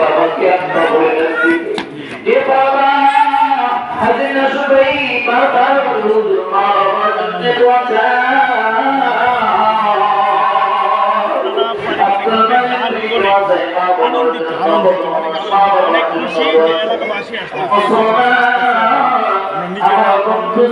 বাবা বাবা বাবা বাবা হাজিনা সবাই বাবা মা বাবার জন্য আনন্দিত অনেক খুশি যে এলাকাবাসী আসলে আমার বন্ধু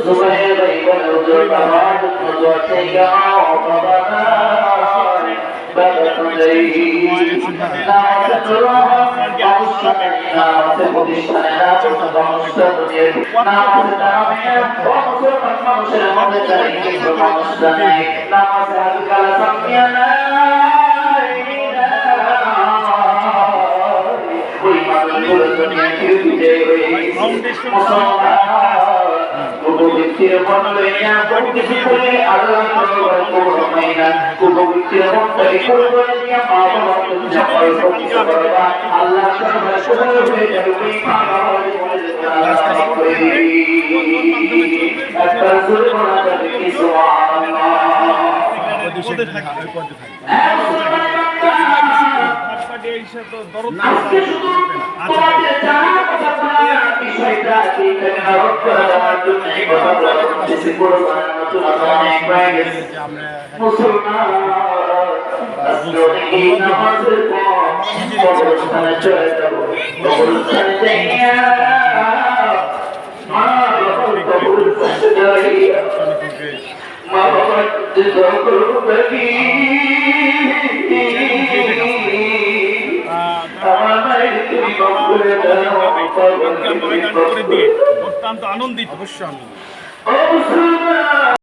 উপবৃত্তির মন লইয়া বন্দিশি করে আল্লাহ তোমার উপবৃত্তির মন থেকে পূর্ণ দিয়া মা তুমি সকল প্রতিষ্ঠা করবা আল্লাহ তোমার সবল হয়ে যাবে ওই মা বাবার জীবনে একবার জোরে বলা যাবে কি সুবহানাল্লাহ পদে থাকে মুসলমান নামাজের পর কবরস্থানে চলে যাব কবরস্থানে যাইয়া মা বাবার কবর পাশে মা বাবার দোয়া করব নাকি আমার অত্যন্ত আনন্দিত অবশ্য আনন্দিত ও মুসলমান